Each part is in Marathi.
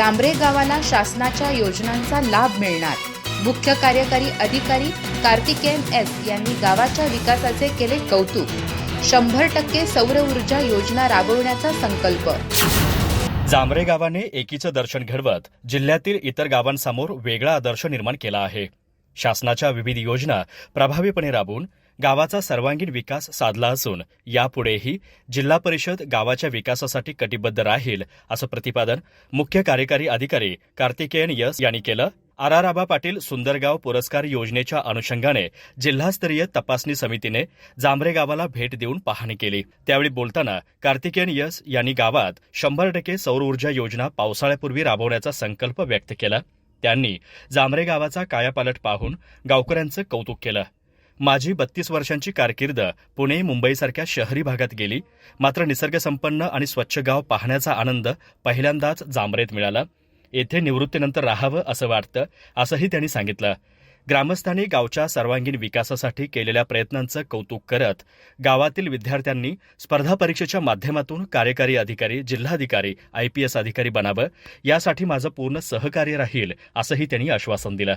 जांभरे गावाला शासनाच्या योजनांचा लाभ मिळणार. मुख्य कार्यकारी अधिकारी कार्तिकेयन एस यांनी गावाच्या विकासाचे केले कौतुक. शंभर टक्के सौर ऊर्जा योजना राबवण्याचा संकल्प. जांभरे गावाने एकीचं दर्शन घडवत जिल्ह्यातील इतर गावांसमोर वेगळा आदर्श निर्माण केला आहे. शासनाच्या विविध योजना प्रभावीपणे राबवून गावाचा सर्वांगीण विकास साधला असून यापुढेही जिल्हा परिषद गावाच्या विकासासाठी कटिबद्ध राहील असं प्रतिपादन मुख्य कार्यकारी अधिकारी कार्तिकेयन यस यांनी केलं. आराराबा पाटील सुंदरगाव पुरस्कार योजनेच्या अनुषंगाने जिल्हास्तरीय तपासणी समितीने जांभरे गावाला भेट देऊन पाहणी केली. त्यावेळी बोलताना कार्तिकेयन यस यांनी गावात शंभर टक्के सौर ऊर्जा योजना पावसाळ्यापूर्वी राबवण्याचा संकल्प व्यक्त केला. त्यांनी जांभरे गावाचा कायापालट पाहून गावकऱ्यांचं कौतुक केलं. माझी बत्तीस वर्षांची कारकीर्द पुणे मुंबईसारख्या शहरी भागात गेली. मात्र निसर्गसंपन्न आणि स्वच्छ गाव पाहण्याचा आनंद पहिल्यांदाच जांभरेत मिळाला. येथे निवृत्तीनंतर राहावं असं वाटतं असंही त्यांनी सांगितलं. ग्रामस्थांनी गावच्या सर्वांगीण विकासासाठी केलेल्या प्रयत्नांचं कौतुक करत गावातील विद्यार्थ्यांनी स्पर्धा परीक्षेच्या माध्यमातून कार्यकारी अधिकारी जिल्हाधिकारी आयपीएस अधिकारी बनावं यासाठी माझं पूर्ण सहकार्य राहील असंही त्यांनी आश्वासन दिलं.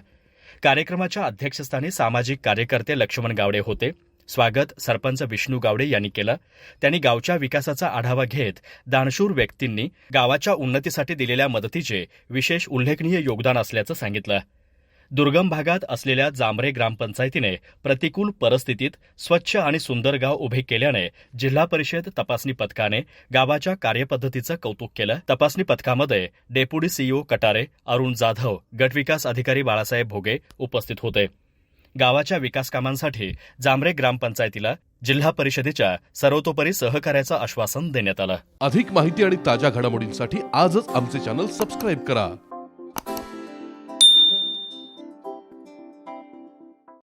कार्यक्रमाच्या अध्यक्षस्थानी सामाजिक कार्यकर्ते लक्ष्मण गावडे होते. स्वागत सरपंच विष्णू गावडे यांनी केलं. त्यांनी गावच्या विकासाचा आढावा घेत दानशूर व्यक्तींनी गावाच्या उन्नतीसाठी दिलेल्या मदतीचे विशेष उल्लेखनीय योगदान असल्याचं सांगितलं. दुर्गम भागात असलेल्या जांभरे ग्रामपंचायतीने प्रतिकूल परिस्थितीत स्वच्छ आणि सुंदर गाव उभे केल्याने जिल्हा परिषद तपासणी पथकाने गावाच्या कार्यपद्धतीचं कौतुक केलं. तपासणी पथकामध्ये डेप्युटी सीईओ कटारे अरुण जाधव गटविकास अधिकारी बाळासाहेब भोगे उपस्थित होते. गावाच्या विकास कामांसाठी जांभरे ग्रामपंचायतीला जिल्हा परिषदेच्या सर्वतोपरी सहकार्याचं आश्वासन देण्यात आलं. अधिक माहिती आणि ताज्या घडामोडींसाठी आजच आमचे चॅनल सबस्क्राईब करा.